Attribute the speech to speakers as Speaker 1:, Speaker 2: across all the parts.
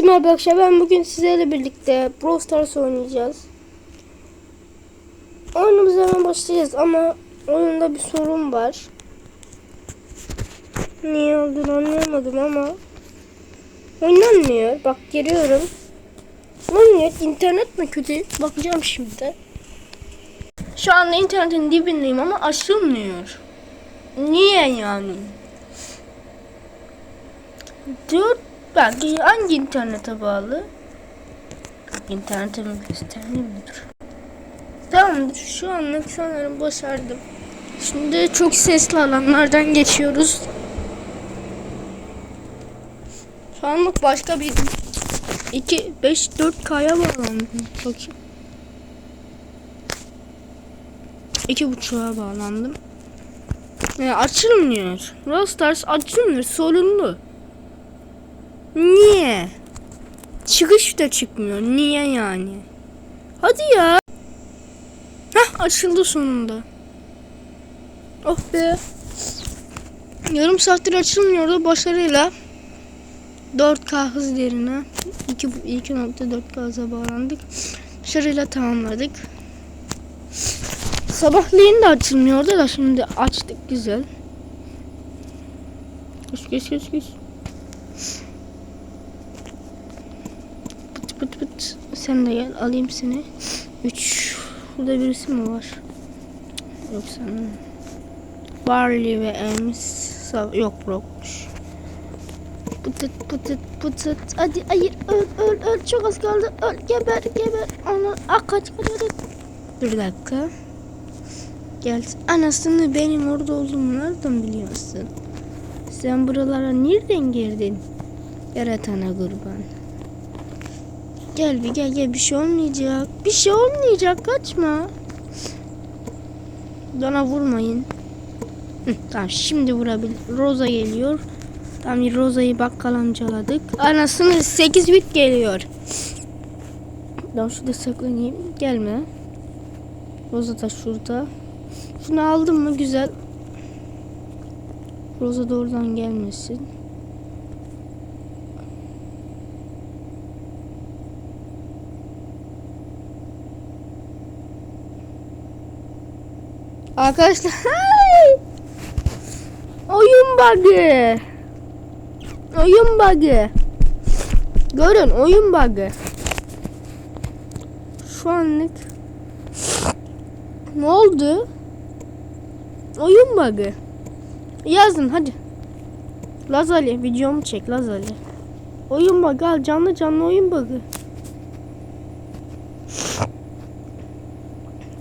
Speaker 1: Merhaba arkadaşlar ben bugün sizlerle birlikte Brawl Stars oynayacağız. Oyunumuza hemen başlayacağız ama oyunda bir sorun var. Niye olduğunu anlayamadım ama oynanmıyor. Bak giriyorum. Oynanmıyor. İnternet mi kötü? Bakacağım şimdi. Şu anda internetin dibindeyim ama açılmıyor. Niye yani? 4 ben hangi internete bağlı? İnternetimi göstereyim dur. Tamamdır. Şu anlık sanırım başardım. Şimdi çok sesli alanlardan geçiyoruz. Şu anlık başka bir 2 5 4 kaya bağlandım. Bakayım. 2 buçuğa bağlandım. Yani açılmıyor. Rostars açılmıyor. Sorunlu. Niye? Çıkış da çıkmıyor. Niye yani? Hadi ya. Heh açıldı sonunda. Oh be. Yarım saattir açılmıyordu başarıyla. 4K hız değerine 2.4K hıza bağlandık. Başarıyla tamamladık. Sabahleyin de açılmıyordu da şimdi açtık güzel. Geç geç geç geç. Sen de gel alayım seni. 3. Burada birisi mi var? Yok sanırım. Barley ve Ems. Yok Brock'muş. Pıtıt pıtıt pıtıt. Hadi hayır öl öl öl. Çok az kaldı. Öl geber geber. Onu ah kaç kaç kaç. Bir dakika. Gel. Anasını benim orada olduğumu nereden biliyorsun? Sen buralara nereden girdin? Yaratana kurban. Gel bir gel gel bir şey olmayacak. Bir şey olmayacak kaçma. Bana vurmayın. Hı, tamam şimdi vurabil. Rosa geliyor. Tamam Rosa'yı bakkal amcaladık. Anasını 8 bit geliyor. Ben şurada saklanayım. Gelme. Rosa da şurada. Şunu aldım mı güzel. Rosa da oradan gelmesin. Arkadaşlar oyun bug'ı. Oyun bug'ı. Görün oyun bug'ı. Şu anlık ne oldu? Oyun bug'ı. Yazın hadi. Lazali videomu çek Lazali. Oyun bug'ı al canlı canlı oyun bug'ı.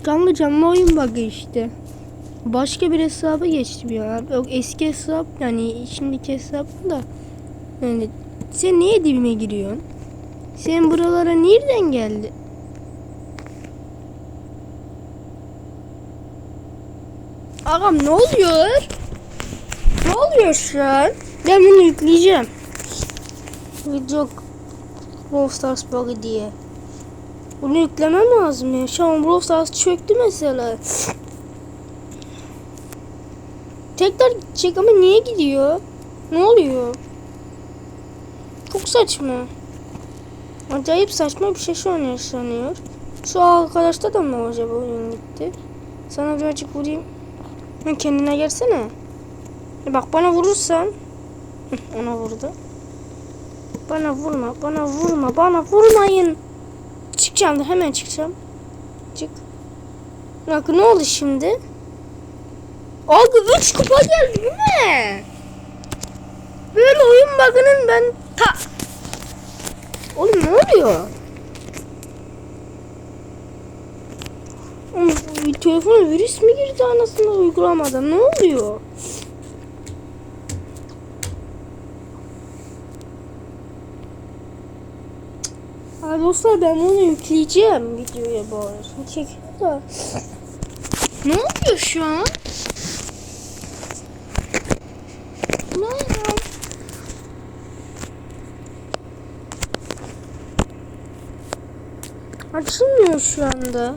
Speaker 1: Canlı canlı oyun bug'ı işte. Başka bir hesaba geçtim ya. Yok eski hesap yani şimdiki hesap da. Yani sen niye dibime giriyorsun? Sen buralara nereden geldi? Ağam ne oluyor? Ne oluyor şu an? Ben bunu yükleyeceğim. Video Brawl Stars bug'ı diye. Bunu yüklemem lazım ya. Şu an Brawl Stars çöktü mesela. Tekrar gidecek ama niye gidiyor? Ne oluyor? Çok saçma. Acayip saçma bir şey şu an yaşanıyor. Şu arkadaşta da mı acaba oyun gitti? Sana birazcık vurayım. Ha, kendine gelsene. E Bak bana vurursan. Ona vurdu. Bana vurma, bana vurma, bana vurmayın. Çıkacağım da hemen çıkacağım. Çık. Bak ne oldu şimdi? Abi 3 kupa geldi değil mi? Böyle oyun bug'ının ben ta... Oğlum ne oluyor? Oğlum, bu telefona virüs mü girdi anasını uygulamada? Ne oluyor? Abi dostlar ben bunu yükleyeceğim videoya bu arada. Çekiyor da. Ne oluyor şu an? Ne oluyor? Açılmıyor şu anda.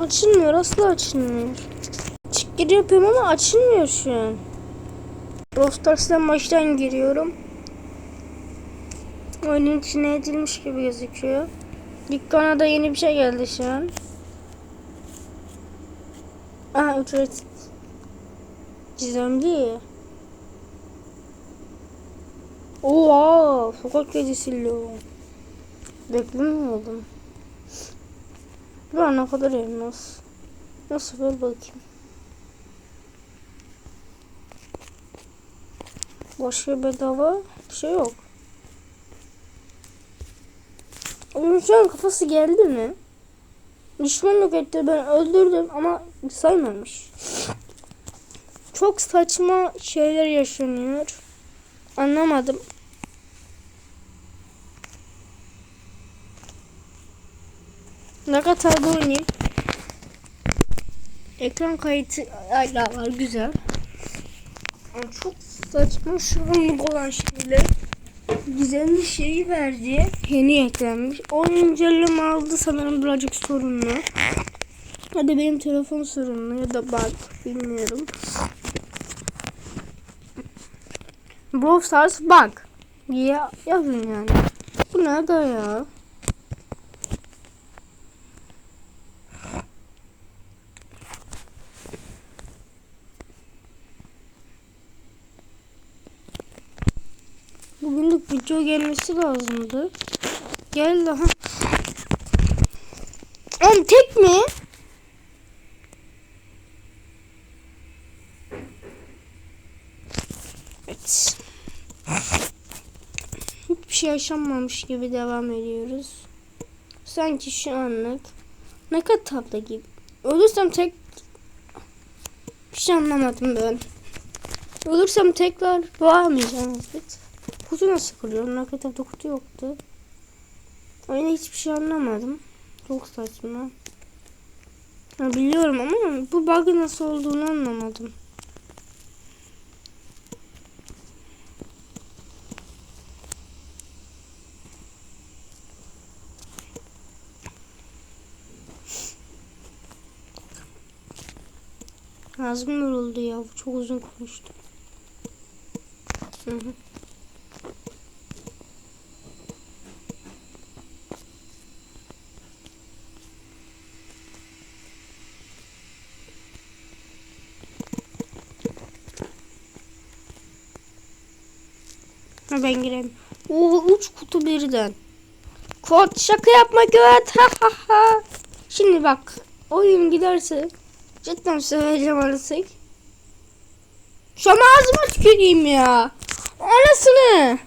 Speaker 1: Açılmıyor asla açılmıyor. Çık geri yapıyorum ama açılmıyor şu an. Brawl Stars'tan baştan giriyorum. Oyunun içine edilmiş gibi gözüküyor. Dükkana da yeni bir şey geldi şu an. Aa ücret. Gizemli. Oha sokak kedisiyle o. Beklemiyordum. Bu ne kadar elmas. Nasıl ver bakayım. Başka bedava bir şey yok. An kafası geldi mi? Düşmanlık etti ben öldürdüm ama saymamış. Çok saçma şeyler yaşanıyor. Anlamadım. Ne kadar da oynayayım. Ekran kayıtı hala var güzel. Ama çok saçma şu anlık olan şeyler. Güzel bir şey verdi. Yeni eklenmiş. O aldı sanırım birazcık sorunlu. Ya da benim telefon sorunlu ya da bug bilmiyorum. Brawl Stars bug diye yazın yani. Bu nerede ya? Bugünlük video gelmesi lazımdı. Gel daha. Oğlum tek mi? Evet. Hiçbir şey yaşanmamış gibi devam ediyoruz. Sanki şu anlık ne kadar tatlı gibi. Ölürsem tek bir şey anlamadım ben. Ölürsem tekrar bağırmayacağım evet. Kutu nasıl kırıyor? Ne kadar da kutu yoktu. Oyunda hiçbir şey anlamadım. Çok saçma. Ha, biliyorum ama bu bug'ı nasıl olduğunu anlamadım. Ağzım yoruldu ya. Çok uzun konuştum. Ben gireyim. Oo üç kutu birden. Kod şaka yapma göt. Ha ha ha. Şimdi bak. Oyun giderse cidden söyleyeceğim artık. Şu an ağzıma tüküreyim ya. Anasını.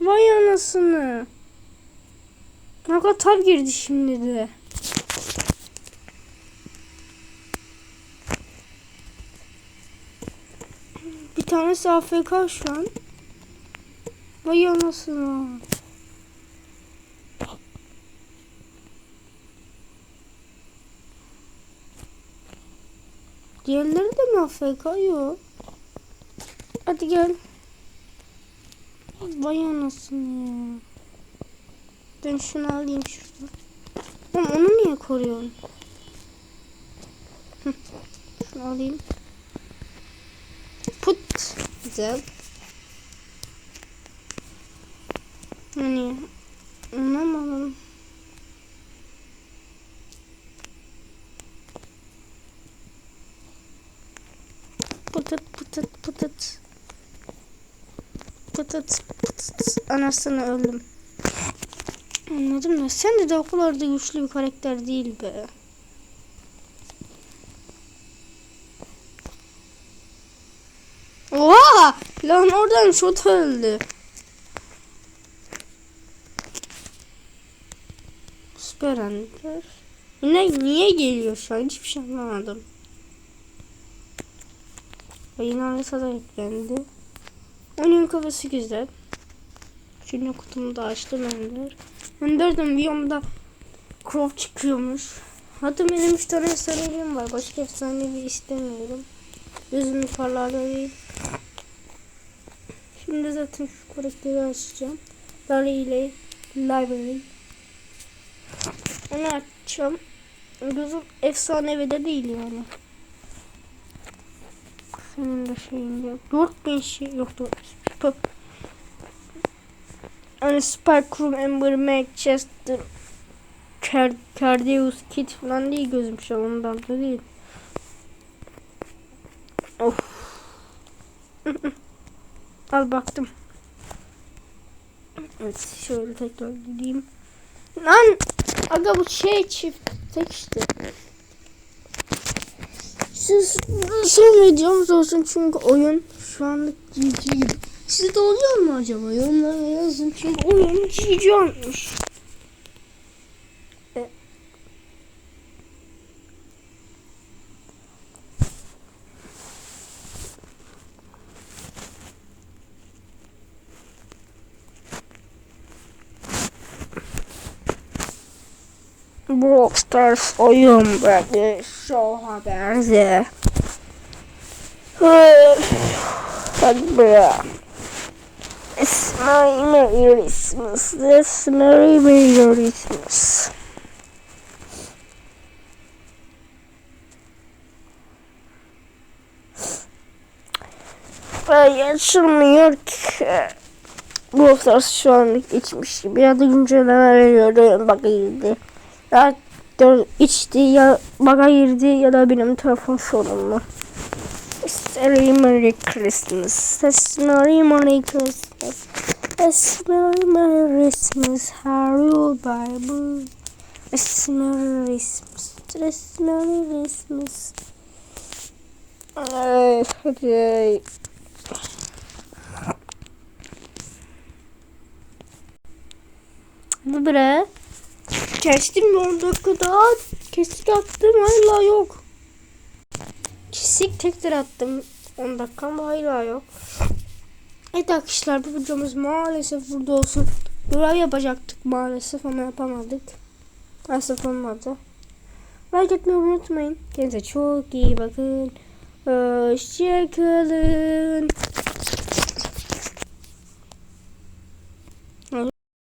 Speaker 1: Vay anasını. Ne kadar girdi şimdi de. Bir tanesi AFK şu an. Vay anasını. Diğerleri de mi AFK? Yok. Hadi gel. Vay anasını ya. Ben şunu alayım şuradan. Oğlum onu niye koruyorsun? Şunu alayım. Put. Güzel. Hani anlamadım. Pıtıt pıtıt pıtıt. Pıtıt pıtıt. Anasını öldüm. Anladım da sen de, de güçlü bir karakter değil be. Oha! Lan oradan şut öldü. Süper Ender. Yine niye geliyor şu an? Hiçbir şey anlamadım. Ve yine harita da yüklendi. Onun kafası güzel. Şimdi kutumu da açtım Ender. Ender'den biyomda Crow çıkıyormuş. Hatta benim 3 tane efsanevim var. Başka efsanevi istemiyorum. Gözümün parlağı değil. Şimdi zaten şu karakteri açacağım. Dari ile Library. Onu açacağım. Gözüm efsanevi de değil yani. Senin de şeyin yok. 4000 şey yok. 4000. Hani Spark Room, Ember, Manchester, Car Cardeus Kit falan değil gözüm şu an ondan da değil. Of. Al baktım. Evet şöyle tekrar gideyim. Lan aga bu şey çift tek işte. Siz son videomuz olsun çünkü oyun şu anlık GG gibi. Sizde oluyor mu acaba? Yorumlara yazın çünkü oyun GG olmuş. Brawl Stars oyun böyle show haberde. Hadi bre. It's my Merry Christmas. This Merry Merry Christmas. Ay açılmıyor ki. Bu Stars şu an içmiş gibi ya da güncelleme veriyorum. Bak iyiydi. Ya içti ya baga girdi ya da benim telefon sorunlu. Merry Merry Christmas. Merry Merry Christmas. Merry Merry Christmas. You Bible? Merry Christmas. Merry Christmas. Ay, hadi. Bu bre. Kestim bir 10 dakika daha. Kesik attım hala yok. Kesik tekrar attım 10 dakika ama hala yok. Evet arkadaşlar bu videomuz maalesef burada olsun. Görev yapacaktık maalesef ama yapamadık. Maalesef olmadı. Like etmeyi unutmayın. Kendinize çok iyi bakın. Hoşçakalın.